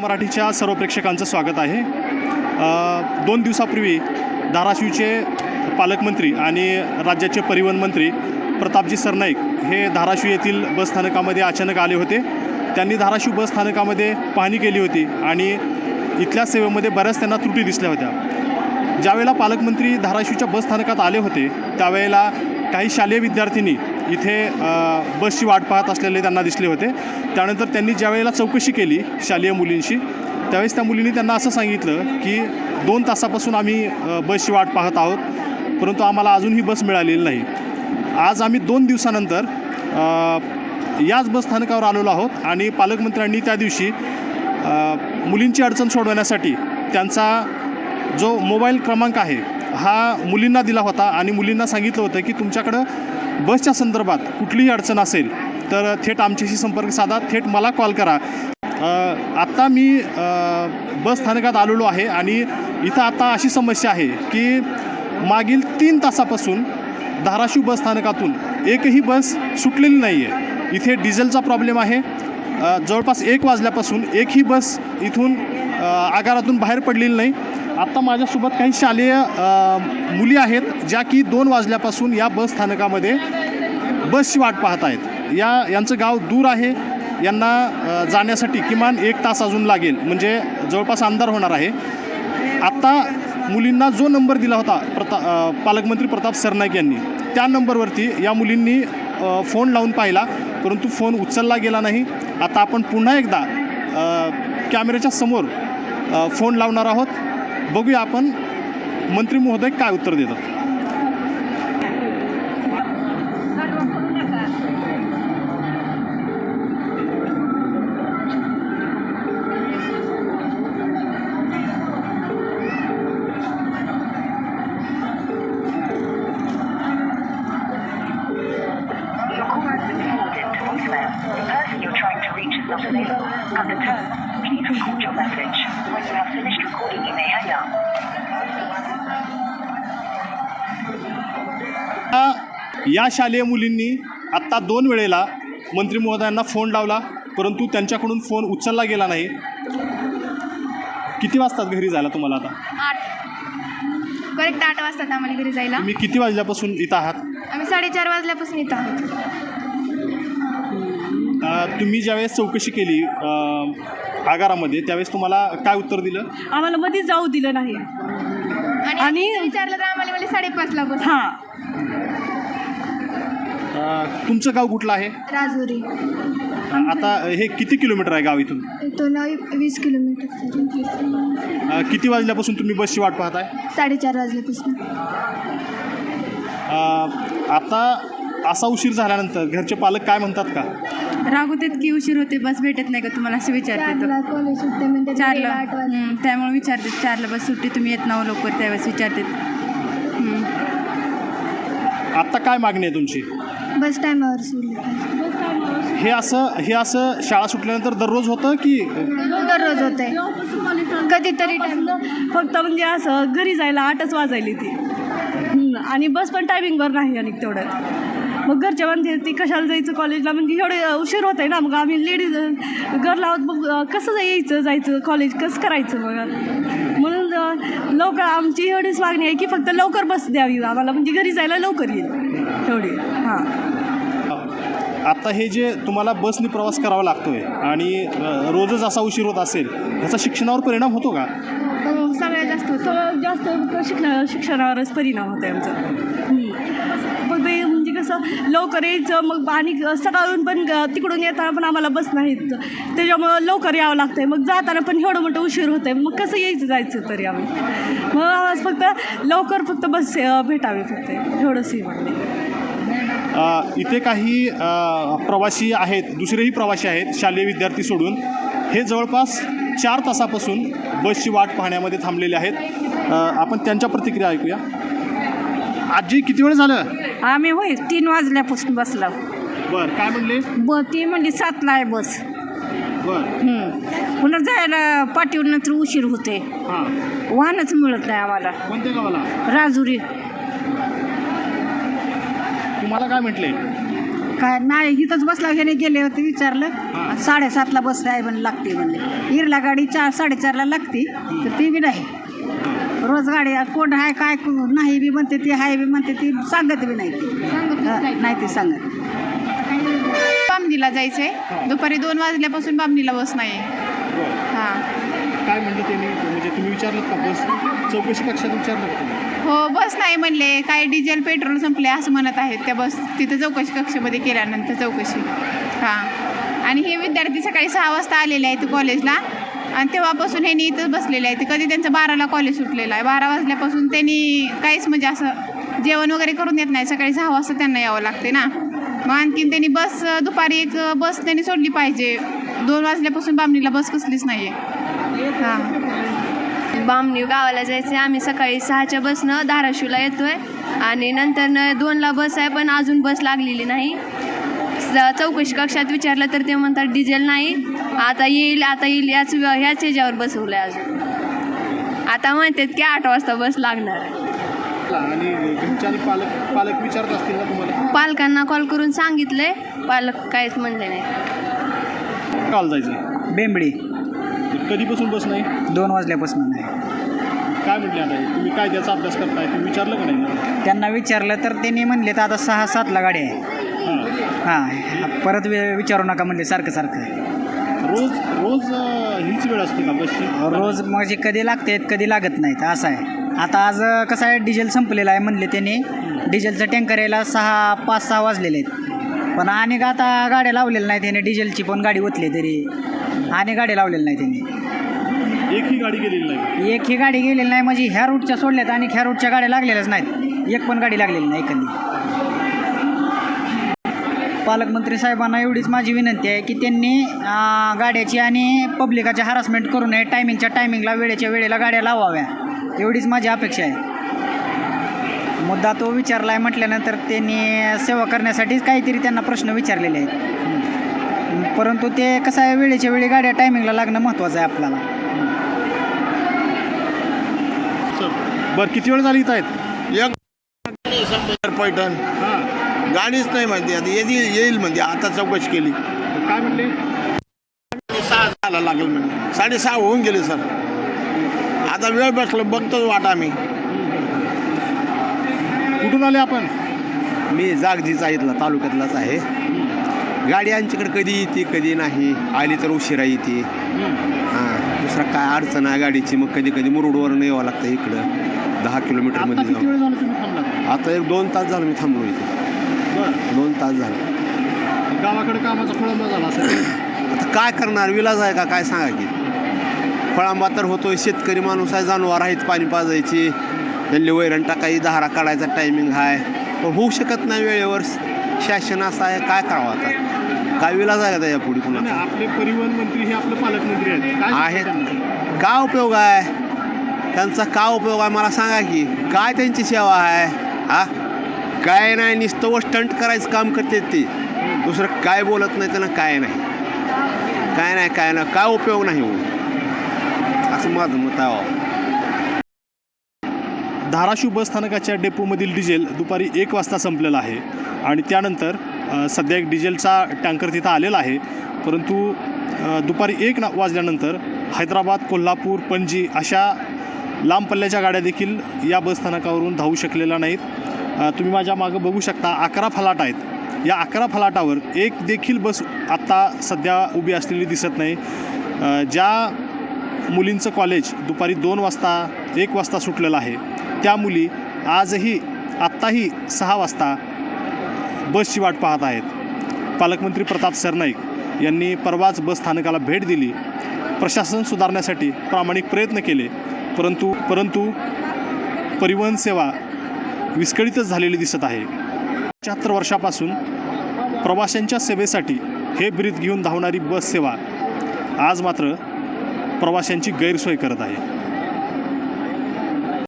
मराठीच्या सर्व प्रेक्षकांचं स्वागत आहे. दोन दिवसापूर्वी धाराशिवचे पालकमंत्री आणि राज्याचे परिवहन मंत्री प्रतापजी सरनाईक हे धाराशिव येथील बसस्थानकामध्ये अचानक आले होते. त्यांनी धाराशिव बसस्थानकामध्ये पाहणी केली होती आणि इथल्या सेवेमध्ये बऱ्याच त्यांना त्रुटी दिसल्या होत्या. ज्यावेळेला पालकमंत्री धाराशिवच्या बसस्थानकात आले होते त्यावेळेला काही शालेय विद्यार्थिनी इथे बसची वाट पाहत असलेले त्यांना दिसले होते. त्यानंतर त्यांनी ज्यावेळेला चौकशी केली शालेय मुलींशी त्यावेळेस त्या मुलींनी त्यांना असं सांगितलं की दोन तासापासून आम्ही बसची वाट पाहत आहोत परंतु आम्हाला अजूनही बस मिळालेली नाही. आज आम्ही दोन दिवसानंतर याच बसस्थानकावर आलेलो आहोत आणि पालकमंत्र्यांनी त्या दिवशी मुलींची अडचण सोडवण्यासाठी त्यांचा जो मोबाईल क्रमांक आहे हा मुलींना दिला होता आणि मुलींना सांगितलं होतं की तुमच्याकडं बसच्या संदर्भात कुठलीही अडचण असेल तर थेट आमच्याशी संपर्क साधा थेट मला कॉल करा. आत्ता मी बस स्थानकात आलेलो आहे आणि इथं आता अशी समस्या आहे की मागील तीन तासापासून धाराशिव बस स्थानकातून एकही बस सुटलेली नाही आहे इथे डिझेलचा प्रॉब्लेम आहे. जवळपास एक वाजल्यापासून एकही बस इथून आगारातून बाहेर पडलेली नाही. आत्ता माझ्यासोबत काही शालेय मुली आहेत ज्या की दोन वाजल्यापासून या बस स्थानकामध्ये बसची वाट पाहत आहेत. या यांचं गाव दूर आहे. यांना जाण्यासाठी किमान एक तास अजून लागेल. म्हणजे जवळपास अंधार होणार आहे. आत्ता मुलींना जो नंबर दिला होता प्रता पालकमंत्री प्रताप सरनाईक यांनी त्या नंबरवरती या मुलींनी फोन लावून पाहिला. परंतु फोन उचलला गेला नाही. आता आपण पुन्हा एकदा कॅमेऱ्याच्या समोर फोन लावणार आहोत. बघूया आपण मंत्री महोदय काय उत्तर देतात The person you're trying to reach is not available. At the tone, या शालेय मुलींनी आत्ता दोन वेळेला मंत्री महोदयांना फोन लावला परंतु त्यांच्याकडून फोन उचलला गेला नाही. किती वाजतात घरी जायला तुम्हाला आता? आठ. करेक्ट आठ वाजतात आम्हाला घरी जायला. तुम्ही किती वाजल्यापासून इथं आहात? आम्ही साडेचार वाजल्यापासून इथं आहोत. अ, तुम्ही ज्यावेळेस चौकशी केली अ, आगारामध्ये त्यावेळेस तुम्हाला काय उत्तर दिलं? आम्हाला मध्ये जाऊ दिलं नाही. आणि विचारलं तर आम्हाला म्हणजे साडेपाचला बस. हां. अ, तुमचं गाव कुठलं आहे? राजुरी. आता हे किती किलोमीटर आहे गाव इथून? वीस किलोमीटर अ, किती वाजल्यापासून तुम्ही बसची वाट पाहताय? साडेचार वाजल्यापासून. अ, आता असा उशीर झाल्यानंतर घरचे पालक काय म्हणतात का? रागवतात की उशीर होते बस भेटत नाही का तुम्हाला असं विचारते चारला कॉलेज सुटते म्हणजे चारला. आठ वाजता. त्यामुळे विचारते चारला बस सुट्टी तुम्ही येत नाव लवकर त्यावेळेस विचारते. आत्ता काय मागणी आहे तुमची? बस टायमावर हे असं हे असं शाळा सुटल्यानंतर दररोज होतं की? दररोज होत आहे कधीतरी टाइम फक्त म्हणजे असं घरी जायला आठच वाजायली ती. हं, आणि बस पण टायमिंगवर नाही आणि तेवढ्यात मग घरच्या म्हणते ती कशाला जायचं कॉलेजला म्हणजे एवढे उशीर होत आहे ना. मग आम्ही लेडीज घर लावत मग अं, कसं यायचं जायचं? कॉलेज कसं करायचं मग? लवकर आमची एवढीच मागणी आहे की फक्त लवकर बस द्यावी आम्हाला म्हणजे घरी जायला लवकर येईल. एवढी. हां. आता हे जे तुम्हाला बसने प्रवास करावा लागतोय आणि रोजच असा उशीर होत असेल ह्याचा शिक्षणावर परिणाम होतो का? हो, सगळ्यात जास्त जास्त शिक्षण शिक्षणावरच परिणाम होतो आहे आमचा. कसं लवकर यायचं मग आणि सकाळून पण तिकडून येताना पण आम्हाला बस नाहीत. त्याच्यामुळं लवकर यावं लागतं आहे मग जाताना पण एवढं मोठं उशीर होतं आहे मग कसं यायचं जायचं तरी आम्ही? मग आज फक्त लवकर फक्त बस भेटावी फक्त. एवढंच ही म्हणणे इथे काही प्रवासी आहेत. दुसरेही प्रवासी आहेत शालेय विद्यार्थी सोडून. हे जवळपास चार तासापासून बसची वाट पाहण्यामध्ये थांबलेले आहेत. आपण त्यांच्या प्रतिक्रिया ऐकूया. आजी किती वेळ झालं? आम्ही होय तीन वाजल्यापासून बसलो. बरं काय म्हणले? ब ती म्हणली सातला आहे बस. बरं. हम्म. पुन्हा जायला पाठीवर नंतर उशीर होते हां. वाहनच मिळत नाही आम्हाला. कोणत्या गावाला? राजुरी. तुम्हाला काय म्हटले? काय नाही इथंच बसला ह्याने गेले होते विचारलं. साडेसातला बस आहे म्हणून लागते म्हणले. इरला गाडी चार साडेचारला लागते तर ती बी नाही. रोज गाडी कोण आहे काय नाही बी म्हणते ती आहे बी म्हणते ती सांगत बी नाही ती. नाही. ती सांगत. बामणीला जायचंय. दुपारी दोन वाजल्यापासून बामणीला बस नाही. हां. काय म्हणलं त्यांनी म्हणजे तुम्ही विचारलं का बस? चौकशी कक्षात विचारलं का हो बस नाही म्हणले. काय डिझेल पेट्रोल संपले असं म्हणत आहेत त्या बस तिथं चौकशी कक्षामध्ये केल्यानंतर चौकशी. हां. आणि हे विद्यार्थी सकाळी सहा वाजता आलेले आहेत कॉलेजला. आणि तेव्हापासून ह्यांनी इथंच बसलेले आहेत. कधी त्यांचं बाराला कॉलेज सुटलेलं आहे. बारा वाजल्यापासून त्यांनी काहीच म्हणजे असं जेवण वगैरे करून येत नाही. सकाळी सहा वाजता त्यांना यावं लागते ना. मग आणखीन त्यांनी बस दुपारी एक बस त्यांनी सोडली पाहिजे. दोन वाजल्यापासून बामणीला बस कसलीच नाही आहे हां. बामणी गावाला जायचं आहे आम्ही सकाळी सहाच्या बसनं धाराशिवला येतो आहे आणि नंतर दोनला बस आहे पण अजून बस लागलेली नाही. स- चौकशी कक्षात विचारलं तर ते म्हणतात डिझेल नाही. आता येईल आता येईल याच ह्याच ह्याच्यावर बसवलं आहे अजून. आता म्हणतात की आठ वाजता बस लागणार. आहे आणि पालक पालक विचारत असतील ना तुम्हाला? पालकांना कॉल करून सांगितलंय पालक काहीच म्हणले नाही. काल जायचं? बेंबडी. कधीपासून बस नाही? दोन वाजल्यापासून नाही. काय म्हटले आता? हे? तुम्ही काय त्याचा अभ्यास करताय? तुम्ही विचारलं का नाही? त्यांना विचारलं तर त्यांनी म्हणले तर आता सहा सातला गाडी आहे. हां. हां परत वे विचारू नका म्हणले सारखं सारखं रोज रोज अं, हीच वेळ असते का बसची? रोज म्हणजे कधी लागते कधी लागत नाहीत असं आहे. आता आज अं, कसं आहे डिझेल संपलेलं आहे म्हणले त्यांनी. डिझेलचं टँकर यायला सहा पाच सहा वाजलेले आहेत. पण आणि आता गाड्या लावलेल्या नाही त्याने डिझेलची पण गाडी ओतली तरी. आणि गाडी लावलेली नाही त्यांनी. एकही गाडी गेलेली नाही. एक ही गाडी गेलेली नाही म्हणजे ह्या रूटच्या सोडल्यात आणि ह्या रूटच्या गाड्या लागलेल्याच नाहीत. एक पण गाडी लागलेली नाही एखादी पालकमंत्री साहेबांना एवढीच माझी विनंती आहे की त्यांनी गाड्याची आणि पब्लिकाची हरासमेंट करू नये. टायमिंगच्या टायमिंगला वेळेच्या वेळेला गाड्या लावाव्या. एवढीच माझी अपेक्षा आहे. मुद्दा तो विचारला आहे म्हटल्यानंतर त्यांनी सेवा करण्यासाठीच काहीतरी त्यांना प्रश्न विचारलेले आहेत. परंतु ते कसं आहे वेळेच्या वेळी गाड्या टायमिंगला लागणं महत्त्वाचं आहे आपल्याला. बरं किती वेळ झाली इथं आहेत? पैठण हां. गाडीच नाही म्हणते आता येईल येईल म्हणते आता चौकशी केली. काय म्हणले सहा झाला लागेल म्हणजे साडेसहा होऊन गेले सर. आता वेळ बसलो बघतोच वाटा आम्ही. कुठून आले आपण? मी जागजीचा इथला तालुक्यातलाच आहे. गाडी आमच्याकडे कधी येते कधी नाही. आली तर उशिरा येते. हां दुसरा काय अडचण आहे गाडीची मग कधी कधी मुरुडवरून यावं लागतं इकडं. दहा किलोमीटरमध्ये जाऊन. आता एक दोन तास झालं मी थांबलो इथे. दोन तास झाले. गावाकडे कामाचा खोळंबा झाला असेल. आता काय करणार? विलाज आहे का? काय सांगा की? फळांबा तर होतोय. शेतकरी माणूस आहे. जनावर आहेत पाणी पाजायची. त्यांनी वैरण टाकायची. दहारा काढायचा टायमिंग आहे पण होऊ शकत नाही वेळेवर. शासन असं आहे. काय करावं आता? काय विलाज आहे का त्याच्या पुढे कुणा आपले परिवहन मंत्री हे आपले पालकमंत्री आहेत. काय आहेत. सांगता त्यांना? काय उपयोग आहे? त्यांचा काय उपयोग आहे? मला सांगा की. काय त्यांची सेवा आहे? हा? काय नाही नुसतं व स्टंट करायचं काम करते ते. दुसरं काय बोलत नाही त्यांना काय नाही. काय नाही काय नाही काय उपयोग नाही हो. असं माझं मत आहे. धाराशिव बस स्थानकाच्या डेपोमधील डिझेल दुपारी एक वाजता संपलेला आहे. आणि त्यानंतर सध्या एक डिझेलचा टँकर तिथं आलेला आहे. परंतु दुपारी एक ना वाजल्यानंतर हैदराबाद कोल्हापूर पणजी अशा लांब पल्ल्याच्या गाड्या देखील या बस स्थानकावरून धावू शकलेल्या नाहीत. तुम्ही माझ्या मागं बघू शकता अकरा फलाट आहेत. या अकरा फलाटावर एक देखील बस आत्ता सध्या उभी असलेली दिसत नाही. ज्या मुलींचं कॉलेज दुपारी दोन वाजता एक वाजता सुटलेलं आहे त्या मुली आजही आत्ताही सहा वाजता बसची वाट पाहत आहेत. पालकमंत्री प्रताप सरनाईक यांनी परवाच बस स्थानकाला भेट दिली. प्रशासन सुधारण्यासाठी प्रामाणिक प्रयत्न केले परंतु परंतु परिवहन सेवा विस्कळीतच झालेली दिसत आहे. पंच्याहत्तर वर्षापासून प्रवाशांच्या सेवेसाठी हे ब्रीद घेऊन धावणारी बस सेवा आज मात्र प्रवाशांची गैरसोय करत आहे.